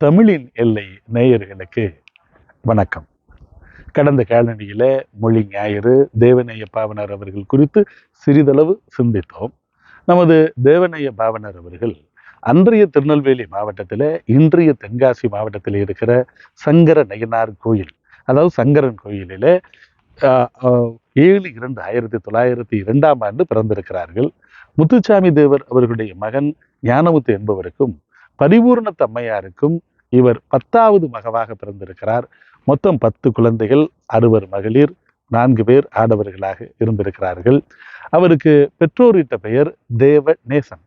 தமிழின் எல்லை நேயர்களுக்கு வணக்கம். கடந்த காலனியில மொழி ஞாயிறு தேவநேய பாவனர் அவர்கள் குறித்து சிறிதளவு சிந்தித்தோம். நமது தேவநேய பாவனர் அவர்கள் அன்றைய திருநெல்வேலி மாவட்டத்தில் இன்றைய தென்காசி மாவட்டத்தில் இருக்கிற சங்கர நயனார் கோயில் அதாவது சங்கரன் கோயிலில் ஏழு இரண்டு ஆயிரத்தி தொள்ளாயிரத்தி இரண்டாம் ஆண்டு பிறந்திருக்கிறார்கள். முத்துச்சாமி தேவர் அவர்களுடைய மகன் ஞானமுத்து என்பவருக்கும் பரிபூர்ண தம்மையாருக்கும் இவர் பத்தாவது மகவாக பிறந்திருக்கிறார். மொத்தம் பத்து குழந்தைகள் அறுவர் மகளிர் நான்கு பேர் ஆடவர்களாக இருந்திருக்கிறார்கள். அவருக்கு பெற்றோரிட்ட பெயர் தேவ நேசன்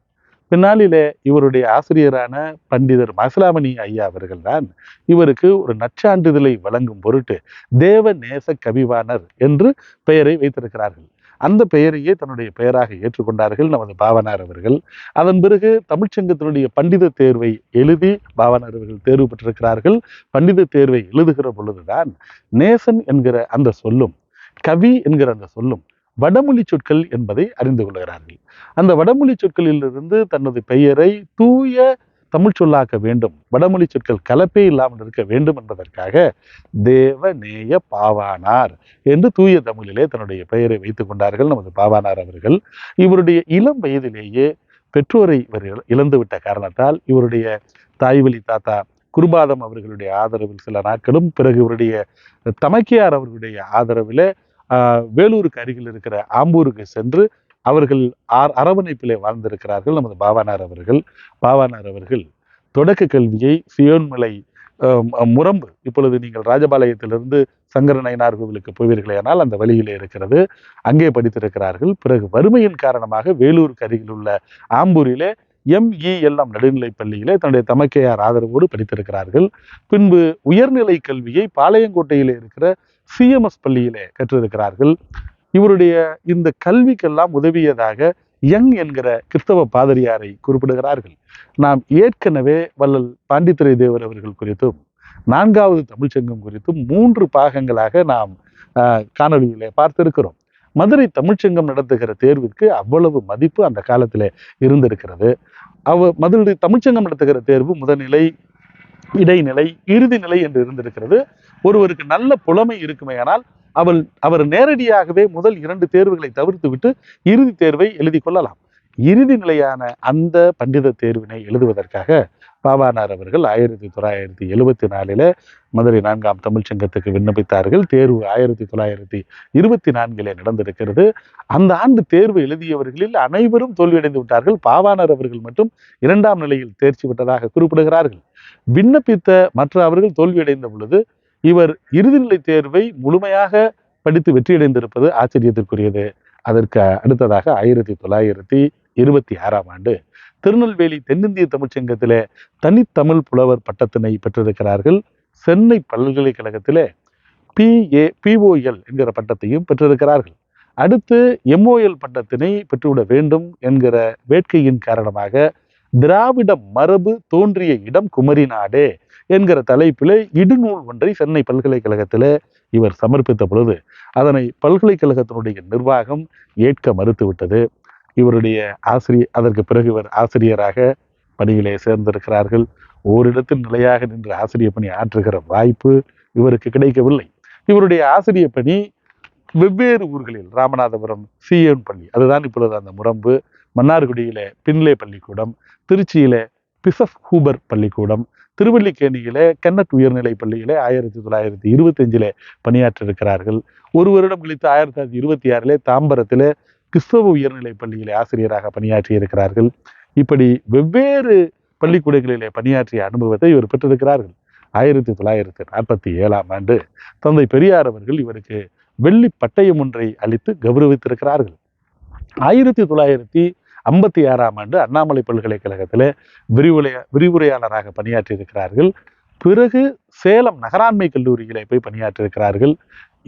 பின்னாளிலே இவருடைய ஆசிரியரான பண்டிதர் மசலாமணி ஐயா அவர்கள்தான் இவருக்கு ஒரு நற்சான்றிதழை வழங்கும் பொருட்டு தேவ நேச கவிவாணர் என்று பெயரை வைத்திருக்கிறார்கள். அந்த பெயரையே தன்னுடைய பெயராக ஏற்றுக்கொண்டார்கள் நமது பாவனார் அவர்கள். அதன் பிறகு தமிழ்ச்சங்கத்தினுடைய பண்டித தேர்வை எழுதி பாவனார் அவர்கள் தேர்வு பெற்றிருக்கிறார்கள். பண்டித தேர்வை எழுதுகிற பொழுதுதான் நேசன் என்கிற அந்த சொல்லும் கவி என்கிற அந்த சொல்லும் வடமொழி சொற்கள் என்பதை அறிந்து கொள்கிறார்கள். அந்த வடமொழி சொற்களிலிருந்து தனது பெயரை தூய தமிழ் சொல்லாக்க வேண்டும். வடமொழி சொற்கள் கலப்பே இல்லாமல் இருக்க வேண்டும் என்பதற்காக தேவநேய பாவானார் என்று தூய தமிழிலே தன்னுடைய பெயரை வைத்து கொண்டார்கள். நமது பாவானார் அவர்கள் இவருடைய இளம் வயதிலேயே பெற்றோரை இவர் இழந்துவிட்ட காரணத்தால் இவருடைய தாய்வழி தாத்தா குருபாதம் அவர்களுடைய ஆதரவில் சில நாட்களும் பிறகு இவருடைய தமக்கையார் அவர்களுடைய ஆதரவில் வேலூருக்கு அருகில் இருக்கிற ஆம்பூருக்கு சென்று அவர்கள் ஆர் அரவணைப்பிலே வாழ்ந்திருக்கிறார்கள். நமது பாவானார் அவர்கள் பாவானார் அவர்கள் தொடக்க கல்வியை சியோன்மலை முரம்பு. இப்பொழுது நீங்கள் ராஜபாளையத்திலிருந்து சங்கரநயனார் கோவிலுக்கு போவீர்களே ஆனால் அந்த வழியிலே இருக்கிறது. அங்கே படித்திருக்கிறார்கள். பிறகு வறுமையின் காரணமாக வேலூருக்கு அருகில் உள்ள ஆம்பூரிலே எம்இஎல்எம் நடுநிலை பள்ளியிலே தன்னுடைய தமக்கையார் ஆதரவோடு படித்திருக்கிறார்கள். பின்பு உயர்நிலை கல்வியை பாளையங்கோட்டையிலே இருக்கிற சிஎம்எஸ் பள்ளியிலே கற்றிருக்கிறார்கள். இவருடைய இந்த கல்விக்கெல்லாம் உதவியதாக யங் என்கிற கிறிஸ்தவ பாதிரியாரை குறிப்பிடுகிறார்கள். நாம் ஏற்கனவே வள்ளல் பாண்டித்துரை தேவர் அவர்கள் குறித்தும் நான்காவது தமிழ்ச்சங்கம் குறித்தும் மூன்று பாகங்களாக நாம் காணொலியிலே பார்த்திருக்கிறோம். மதுரை தமிழ்ச்சங்கம் நடத்துகிற தேர்விற்கு அவ்வளவு மதிப்பு அந்த காலத்தில் இருந்திருக்கிறது. அவ மதுரை தமிழ்ச்சங்கம் நடத்துகிற தேர்வு முதல்நிலை இடைநிலை இறுதி நிலை என்று இருந்திருக்கிறது. ஒருவருக்கு நல்ல புலமை இருக்குமேயானால் அவள் அவர் நேரடியாகவே முதல் இரண்டு தேர்வுகளை தவிர்த்து விட்டு இறுதி தேர்வை எழுதி கொள்ளலாம். இறுதி நிலையான அந்த பண்டித தேர்வினை எழுதுவதற்காக பாவானார் அவர்கள் ஆயிரத்தி தொள்ளாயிரத்தி எழுபத்தி நாலில் மதுரை நான்காம் தமிழ்ச்சங்கத்துக்கு விண்ணப்பித்தார்கள். தேர்வு ஆயிரத்தி தொள்ளாயிரத்தி இருபத்தி நான்கிலே நடந்திருக்கிறது. அந்த ஆண்டு தேர்வு எழுதியவர்களில் அனைவரும் தோல்வியடைந்து விட்டார்கள். பாவானர் அவர்கள் மட்டும் இரண்டாம் நிலையில் தேர்ச்சி விட்டதாக குறிப்பிடுகிறார்கள். விண்ணப்பித்த மற்ற அவர்கள் தோல்வியடைந்த பொழுது இவர் இறுதிநிலை தேர்வை முழுமையாக படித்து வெற்றியடைந்திருப்பது ஆச்சரியத்திற்குரியது. அதற்கு அடுத்ததாக ஆயிரத்தி தொள்ளாயிரத்தி இருபத்தி ஆறாம் ஆண்டு திருநெல்வேலி தென்னிந்திய தமிழ்ச்சங்கத்திலே தனித்தமிழ் புலவர் பட்டத்தினை பெற்றிருக்கிறார்கள். சென்னை பல்கலைக்கழகத்திலே பிஏ பிஓஎல் என்கிற பட்டத்தையும் பெற்றிருக்கிறார்கள். அடுத்து எம்ஓஎல் பட்டத்தினை பெற்றுவிட வேண்டும் என்கிற வேட்கையின் காரணமாக திராவிட மரபு தோன்றிய இடம் குமரி நாடே என்கிற தலைப்பில் இடுநூல் ஒன்றை சென்னை பல்கலைக்கழகத்தில் இவர் சமர்ப்பித்த பொழுது அதனை பல்கலைக்கழகத்தினுடைய நிர்வாகம் ஏற்க மறுத்துவிட்டது. இவருடைய ஆசிரியர் அதற்கு பிறகு இவர் ஆசிரியராக பணியிலே சேர்ந்திருக்கிறார்கள். ஓரிடத்தில் நிலையாக நின்று ஆசிரியர் பணி ஆற்றுகிற வாய்ப்பு இவருக்கு கிடைக்கவில்லை. இவருடைய ஆசிரியர் பணி வெவ்வேறு ஊர்களில் ராமநாதபுரம் சிஎன் பள்ளி அதுதான் இப்பொழுது அந்த முரம்பு மன்னார்குடியில பின்லே பள்ளிக்கூடம் திருச்சியில பிசப் ஹூபர் பள்ளிக்கூடம் திருவல்லிக்கேணியிலே கென்னட் உயர்நிலை பள்ளியிலே ஆயிரத்தி தொள்ளாயிரத்தி இருபத்தஞ்சிலே பணியாற்றிருக்கிறார்கள். ஒரு வருடம் கழித்து ஆயிரத்தி தொள்ளாயிரத்தி இருபத்தி ஆறிலே தாம்பரத்திலே கிறிஸ்தவ உயர்நிலை பள்ளியிலே ஆசிரியராக பணியாற்றி இருக்கிறார்கள் இப்படி வெவ்வேறு பள்ளிக்கூடங்களிலே பணியாற்றிய அனுபவத்தை இவர் பெற்றிருக்கிறார்கள். ஆயிரத்தி தொள்ளாயிரத்தி நாற்பத்தி ஏழாம் ஆண்டு தந்தை பெரியார் அவர்கள் இவருக்கு வெள்ளி பட்டயம் ஒன்றை அளித்து கௌரவித்திருக்கிறார்கள். ஆயிரத்தி தொள்ளாயிரத்தி ஐம்பத்தி ஆறாம் ஆண்டு அண்ணாமலை பல்கலைக்கழகத்தில் விரிவுரைய விரிவுரையாளராக பணியாற்றியிருக்கிறார்கள். பிறகு சேலம் நகராண்மை கல்லூரியிலே போய் பணியாற்றியிருக்கிறார்கள்.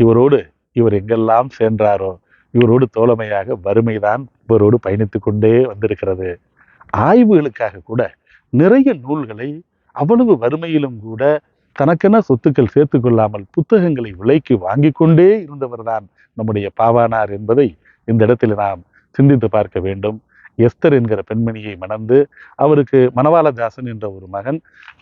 இவரோடு இவர் எங்கெல்லாம் சென்றாரோ இவரோடு தோழமையாக வறுமைதான் இவரோடு பயணித்து கொண்டே வந்திருக்கிறது. ஆய்வுகளுக்காக கூட நிறைய நூல்களை அவ்வளவு வறுமையிலும் கூட தனக்கென சொத்துக்கள் சேர்த்து கொள்ளாமல் புத்தகங்களை விலைக்கு வாங்கி கொண்டே இருந்தவர்தான் நம்முடைய பாவானார் என்பதை இந்த இடத்தில் நாம் சிந்தித்து பார்க்க வேண்டும். எஸ்தர் என்கிற பெண்மணியை மணந்து அவருக்கு மணவாளதாசன் என்ற ஒரு மகன்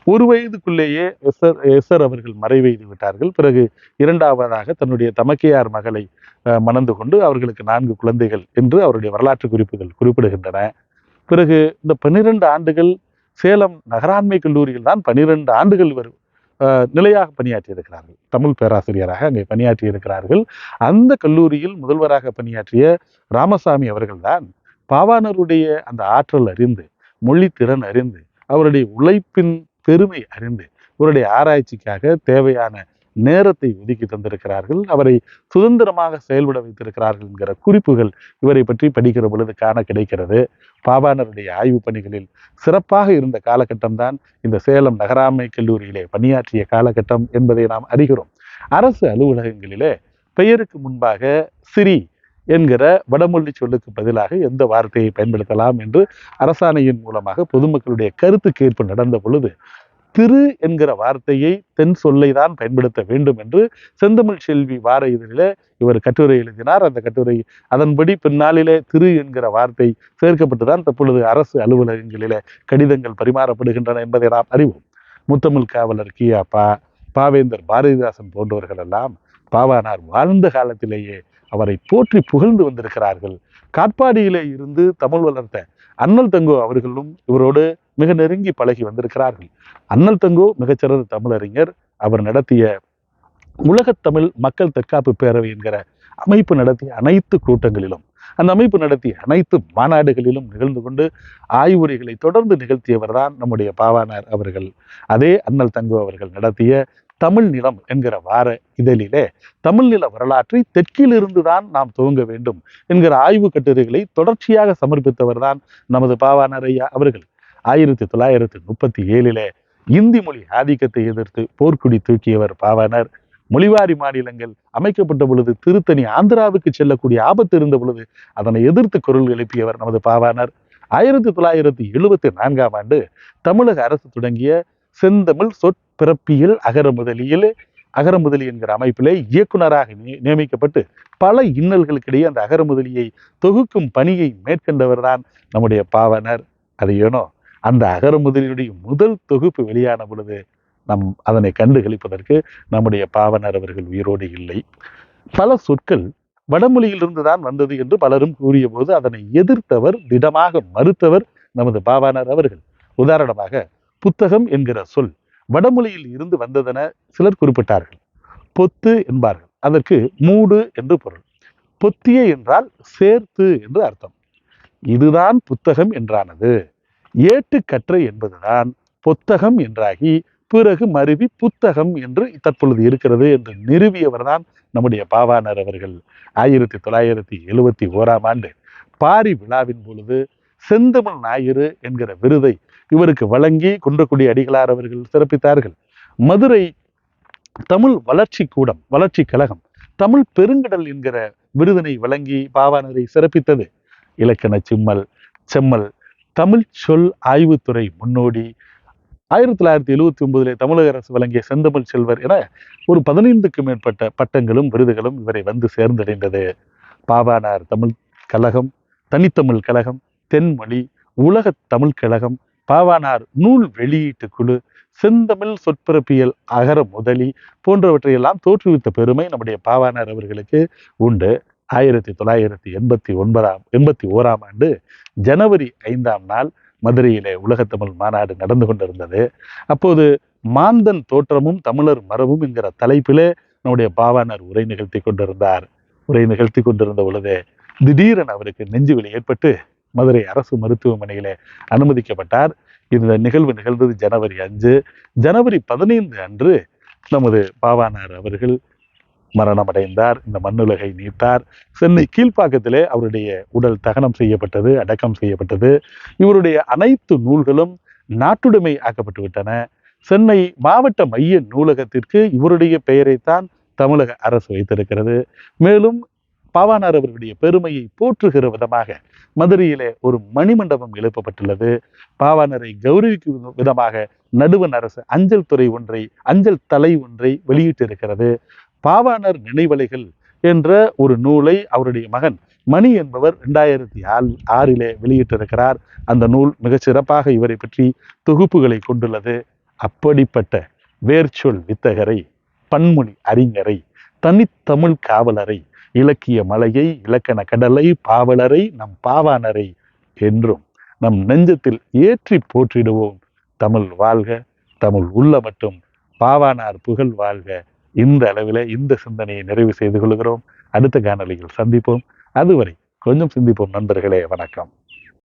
ஒரு வயதுக்குள்ளேயே எஸ்தர் எஸ்தர் அவர்கள் மறைவெய்து விட்டார்கள். பிறகு இரண்டாவதாக தன்னுடைய தமக்கையார் மகளை மணந்து கொண்டு அவர்களுக்கு நான்கு குழந்தைகள் என்று அவருடைய வரலாற்று குறிப்புகள் குறிப்பிடுகின்றன. பிறகு இந்த பன்னிரண்டு ஆண்டுகள் சேலம் நகராண்மை கல்லூரியில் தான் பன்னிரெண்டு ஆண்டுகள் இவர் அஹ், நிலையாக பணியாற்றி இருக்கிறார்கள் தமிழ் பேராசிரியராக அங்கே பணியாற்றி இருக்கிறார்கள் அந்த கல்லூரியில் முதல்வராக பணியாற்றிய ராமசாமி அவர்கள்தான் பாவாணருடைய அந்த ஆற்றல் அறிந்து மொழித்திறன் அறிந்து அவருடைய உழைப்பின் பெருமை அறிந்து இவருடைய ஆராய்ச்சிக்காக தேவையான நேரத்தை ஒதுக்கி தந்திருக்கிறார்கள். அவரை சுதந்திரமாக செயல்பட வைத்திருக்கிறார்கள் என்கிற குறிப்புகள் இவரை பற்றி படிக்கிற பொழுது காண கிடைக்கிறது. பாவாணருடைய ஆய்வு பணிகளில் சிறப்பாக இருந்த காலகட்டம்தான் இந்த சேலம் நகராமை கல்லூரியிலே பணியாற்றிய காலகட்டம் என்பதை நாம் அறிகிறோம். அரசு அலுவலகங்களிலே பெயருக்கு முன்பாக சிரி என்கிற வடமொழி சொல்லுக்கு பதிலாக எந்த வார்த்தையை பயன்படுத்தலாம் என்று அரசாணையின் மூலமாக பொதுமக்களுடைய கருத்து கேட்பு நடந்த பொழுது திரு என்கிற வார்த்தையை தென் சொல்லை தான் பயன்படுத்த வேண்டும் என்று செந்தமிழ் செல்வி வார இதழில் இவர் கட்டுரை எழுதினார். அந்த கட்டுரை அதன்படி பின்னாளிலே திரு என்கிற வார்த்தை சேர்க்கப்பட்டுதான் தற்பொழுது அரசு அலுவலகங்களிலே கடிதங்கள் பரிமாறப்படுகின்றன என்பதை நாம் அறிவோம். முத்தமிழ் காவலர் கியாப்பா பாவேந்தர் பாரதிதாசன் போன்றவர்கள் எல்லாம் பாவானார் வாழ்ந்த காலத்திலேயே அவரை போற்றி புகழ்ந்து வந்திருக்கிறார்கள். காட்பாடியிலே இருந்து தமிழ் வளர்த்த அண்ணல் தங்கோ அவர்களும் இவரோடு மிக நெருங்கி பழகி வந்திருக்கிறார்கள். அண்ணல் தங்கோ மிகச்சிறந்த தமிழறிஞர். அவர் நடத்திய உலகத் தமிழ் மக்கள் தற்காப்பு பேரவை என்கிற அமைப்பு நடத்திய அனைத்து கூட்டங்களிலும் அந்த அமைப்பு நடத்திய அனைத்து மாநாடுகளிலும் நிகழ்ந்து கொண்டு ஆய்வுரைகளை தொடர்ந்து நிகழ்த்தியவர் தான் நம்முடைய பாவானார் அவர்கள். அதே அண்ணல் தங்கோ அவர்கள் நடத்திய தமிழ் நிலம் என்கிற வார இதழிலே தமிழ்நில வரலாற்றை தெற்கிலிருந்து தான் நாம் துவங்க வேண்டும் என்கிற ஆய்வு கட்டுரைகளை தொடர்ச்சியாக சமர்ப்பித்தவர் தான் நமது பாவானரையா ஐயா அவர்கள். ஆயிரத்தி தொள்ளாயிரத்தி முப்பத்தி ஏழிலே இந்தி மொழி ஆதிக்கத்தை எதிர்த்து போர்க்குடி தூக்கியவர் பாவானர் மொழிவாரி மாநிலங்கள் அமைக்கப்பட்ட பொழுது திருத்தணி ஆந்திராவுக்கு செல்லக்கூடிய ஆபத்து இருந்த பொழுது அதனை எதிர்த்து குரல் எழுப்பியவர் நமது பாவானர் ஆயிரத்தி தொள்ளாயிரத்தி எழுபத்தி நான்காம் ஆண்டு தமிழக அரசு தொடங்கிய செந்தமிழ் சொற் பிறப்பியல் அகர முதலியில் அகர முதலி என்கிற அமைப்பிலே இயக்குனராக நிய- நியமிக்கப்பட்டு பல இன்னல்களுக்கிடையே அந்த அகர முதலியை தொகுக்கும் பணியை மேற்கொண்டவர் தான் நம்முடைய பாவனர். அது ஏனோ அந்த அகர முதலியுடைய முதல் தொகுப்பு வெளியான பொழுது நம் அதனை கண்டுகளிப்பதற்கு நம்முடைய பாவனர் அவர்கள் உயிரோடு இல்லை. பல சொற்கள் வடமொழியிலிருந்து தான் வந்தது என்று பலரும் கூறிய போது அதனை எதிர்த்தவர் திடமாக மறுத்தவர் நமது பாவானர் அவர்கள். உதாரணமாக புத்தகம் என்கிற சொல். வடமொழியில் இருந்து வந்ததென சிலர் குறிப்பிட்டார்கள். பொத்து என்பார்கள். அதற்கு மூடு என்று பொருள். பொத்திய என்றால் சேர்த்து என்று அர்த்தம். இதுதான் புத்தகம் என்றானது. ஏட்டுக்கற்றை என்பதுதான் புத்தகம் என்றாகி பிறகு மருவி புத்தகம் என்று தற்பொழுது இருக்கிறது என்று நிறுவியவர்தான் நம்முடைய பாவாணர் அவர்கள். ஆயிரத்தி தொள்ளாயிரத்தி எழுவத்தி ஓராம் ஆண்டு பாரி விழாவின் பொழுது செந்தமிழ் ஞாயிறு என்கிற விருதை இவருக்கு வழங்கி குன்றக்குடி அடிகளார் அவர்கள் சிறப்பித்தார்கள். மதுரை தமிழ் வளர்ச்சி கூடம் வளர்ச்சி கழகம் தமிழ் பெருங்கடல் என்கிற விருதினை வழங்கி பாவாணரை சிறப்பித்தது. இலக்கண சிம்மல் செம்மல் தமிழ் சொல் ஆய்வுத்துறை முன்னோடி ஆயிரத்தி தொள்ளாயிரத்தி எழுவத்தி ஒன்பதிலே தமிழக அரசு வழங்கிய செந்தமிழ் செல்வர் என ஒரு பதினைந்துக்கும் மேற்பட்ட பட்டங்களும் விருதுகளும் இவரை வந்து சேர்ந்தடைந்தது. பாவானார் தமிழ் கழகம் தனித்தமிழ் கழகம் தென்மொழி உலகத் தமிழ் கழகம் பாவானார் நூல் வெளியீட்டு குழு செந்தமிழ் சொற்பிறப்பியல் அகர முதலி போன்றவற்றையெல்லாம் தோற்றுவித்த பெருமை நம்முடைய பாவானார் அவர்களுக்கு உண்டு. ஆயிரத்தி தொள்ளாயிரத்தி எண்பத்தி ஒன்பதாம் எண்பத்தி ஓராம் ஆண்டு ஜனவரி ஐந்தாம் நாள் மதுரையிலே உலகத்தமிழ் மாநாடு நடந்து கொண்டிருந்தது. அப்போது மாந்தன் தோற்றமும் தமிழர் மரபும் என்கிற தலைப்பிலே நம்முடைய பாவானர் உரை நிகழ்த்தி கொண்டிருந்தார். உரை நிகழ்த்தி கொண்டிருந்த பொழுது திடீரென அவருக்கு நெஞ்சுவலி ஏற்பட்டு மதுரை அரசு மருத்துவமனையிலே அனுமதிக்கப்பட்டார். இந்த நிகழ்வு நிகழ்ந்தது ஜனவரி அஞ்சு. ஜனவரி பதினைந்து அன்று நமது பாவானார் அவர்கள் மரணமடைந்தார். இந்த மண்ணுலகை நீத்தார். சென்னை கீழ்ப்பாக்கத்திலே அவருடைய உடல் தகனம் செய்யப்பட்டது அடக்கம் செய்யப்பட்டது. இவருடைய அனைத்து நூல்களும் நாட்டுடைமை ஆக்கப்பட்டு விட்டன சென்னை மாவட்ட மைய நூலகத்திற்கு இவருடைய பெயரைத்தான் தமிழக அரசு வைத்திருக்கிறது. மேலும் பாவானார் அவர்களுடைய பெருமையை போற்றுகிற விதமாக மதுரையிலே ஒரு மணிமண்டபம் எழுப்பப்பட்டுள்ளது. பாவானரை கௌரவிக்கும் விதமாக நடுவன் அரசு அஞ்சல் துறை ஒன்றை அஞ்சல் தலை ஒன்றை வெளியிட்டிருக்கிறது. பாவாணர் நினைவலைகள் என்ற ஒரு நூலை அவருடைய மகன் மணி என்பவர் ரெண்டாயிரத்தி ஆறு ஆறிலே வெளியிட்டிருக்கிறார். அந்த நூல் மிகச் சிறப்பாக இவரை பற்றி தொகுப்புகளை கொண்டுள்ளது. அப்படிப்பட்ட வேர்ச்சொல் வித்தகரை பன்மொழி அறிஞரை தனித்தமிழ் காவலரை இலக்கிய மலையை இலக்கண கடலை பாவலரை நம் பாவானரை என்றும் நம் நெஞ்சத்தில் ஏற்றி போற்றிடுவோம். தமிழ் வாழ்க தமிழ் உள்ள மட்டும் பாவானார் புகழ் வாழ்க. இந்த அளவில் இந்த சிந்தனையை நிறைவு செய்து கொள்கிறோம். அடுத்த காணொலியில் சந்திப்போம். அதுவரை கொஞ்சம் சிந்திப்போம் நண்பர்களே. வணக்கம்.